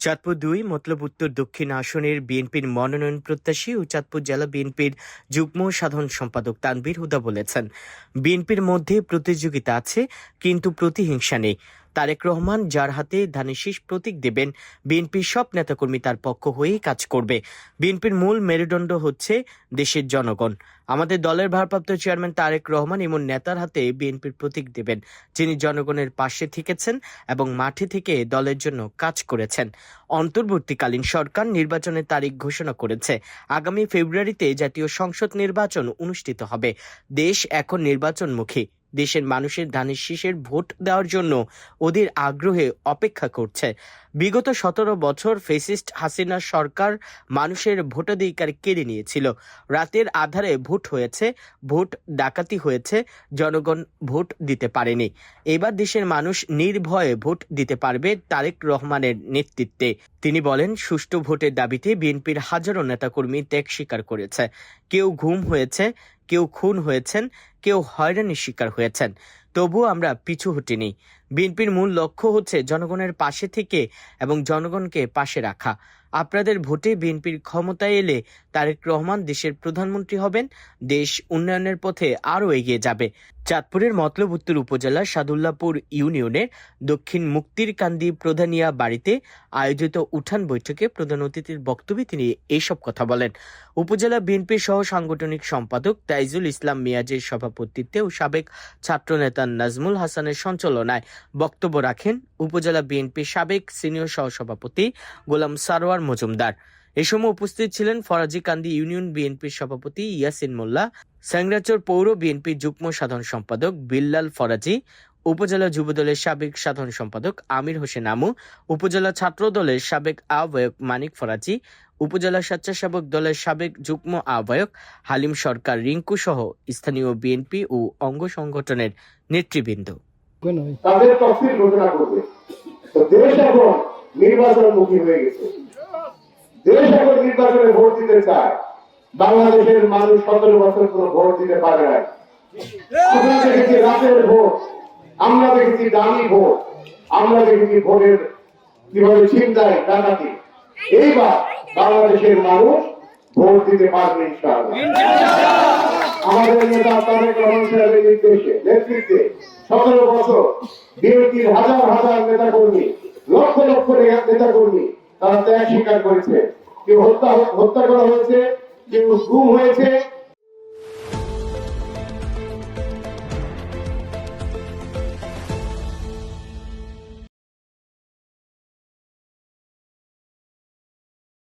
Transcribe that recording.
চাঁদপুর দুই, মতলব উত্তর দক্ষিণ আসনের বিএনপির মনোনয়ন প্রত্যাশী ও চাঁদপুর জেলা বিএনপির যুগ্ম সাধারণ সম্পাদক তানবীর হুদা বলেছেন, বিএনপির মধ্যে প্রতিযোগিতা আছে, কিন্তু প্রতিহিংসা নেই। তারেক রহমান, যার হাতে ধানের শীষ প্রতীক দেবেন, বিএনপির সব নেতাকর্মী তার পক্ষ হয়েই কাজ করবে। বিএনপির মূল মেরুদণ্ড হচ্ছে দেশের জনগণ। আমাদের দলের ভারপ্রাপ্ত চেয়ারম্যান তারেক রহমান এমন নেতার হাতে বিএনপির প্রতীক দেবেন, যিনি জনগণের পাশে থেকেছেন এবং মাঠে থেকে দলের জন্য কাজ করেছেন। অন্তর্বর্তীকালীন সরকার নির্বাচনের তারিখ ঘোষণা করেছে। আগামী ফেব্রুয়ারিতে জাতীয় সংসদ নির্বাচন অনুষ্ঠিত হবে। দেশ এখন নির্বাচনমুখী। দেশের মানুষের ধানের শীষের ভোট দেওয়ার জন্য ওদের আগ্রহে অপেক্ষা করছে। বিগত সতেরো বছর ফেসিস্ট হাসিনা সরকার মানুষের ভোটাধিকার কেড়ে নিয়েছিল। রাতের আধারে ভোট হয়েছে, ভোট ডাকাতি হয়েছে, জনগণ ভোট দিতে পারেনি। এবার দেশের মানুষ নির্ভয়ে ভোট দিতে পারবে তারেক রহমানের নেতৃত্বে। তিনি বলেন, সুষ্ঠু ভোটের দাবিতে বিএনপির হাজারো নেতাকর্মী ত্যাগ স্বীকার করেছে। কেউ ঘুম হয়েছে কেউ খুন হয়েছেন কেউ হয়রানির শিকার হয়েছেন। তবুও আমরা পিছু হটিনি বিএনপির মূল লক্ষ্য হচ্ছে জনগণের পাশে থেকে এবং জনগণকে পাশে রাখা। আপনাদের ভোটে বিএনপির ক্ষমতায় এলে তারেক রহমান দেশের প্রধানমন্ত্রী হবেন, দেশ উন্নয়নের পথে আরও এগিয়ে যাবে। চাঁদপুরের মতলব উত্তর উপজেলার সাদুল্লাপুর ইউনিয়নের দক্ষিণ মুক্তিরকান্দি প্রধানিয়া বাড়িতে আয়োজিত উঠান বৈঠকে প্রধান অতিথির বক্তব্যে তিনি এইসব কথা বলেন। উপজেলা বিএনপি সহ সাংগঠনিক সম্পাদক তাইজুল ইসলাম মিয়াজের সভাপতিত্বে ও সাবেক ছাত্রনেতা নাজমুল হাসানের সঞ্চালনায় বক্তব্য রাখেন উপজেলা বিএনপি সাবেক সিনিয়র সহসভাপতি গোলাম সারোয়ার মজুমদার। এ সময় উপস্থিত ছিলেন ফরাজিকান্দি ইউনিয়ন বিএনপির সভাপতি ইয়াসিন মোল্লা, স্যাংরাচর পৌর বিএনপির যুগ্ম সাধারণ সম্পাদক বিল্লাল ফরাজি, উপজেলা যুবদলের সাবেক সাধারণ সম্পাদক আমির হোসেন আমু, উপজেলা ছাত্র দলের সাবেক আহ্বায়ক মানিক ফরাজি, উপজেলা স্বেচ্ছাসেবক দলের সাবেক যুগ্ম আহ্বায়ক হালিম সরকার রিঙ্কু সহ স্থানীয় বিএনপি ও অঙ্গ সংগঠনের নেতৃবৃন্দ। নির্বাচনমুখী হয়ে গেছে। নির্বাচনে ভোট দিতে চায়, বাংলাদেশের মানুষ সতেরো বছর কোন ভোট দিতে পারে না আমরা দেখেছি রাতের ভোট, আমরা দেখেছি দামি ভোট, আমরা দেখেছি ভোটের কীভাবে চিন্তায় ডাকাতি। এইবার বাংলাদেশের মানুষ ভোট দিতে পারবে আমাদের নেতা তারেক রহমান সাহেবের নির্দেশে, নেতৃত্বে সতেরো বছর বিএনপির হাজার হাজার নেতা কর্মী লক্ষ লক্ষ নেতা কর্মী তারা ত্যাগ স্বীকার করেছে। কেউ হত্যা হত্যা করা হয়েছে কেউ গুম হয়েছে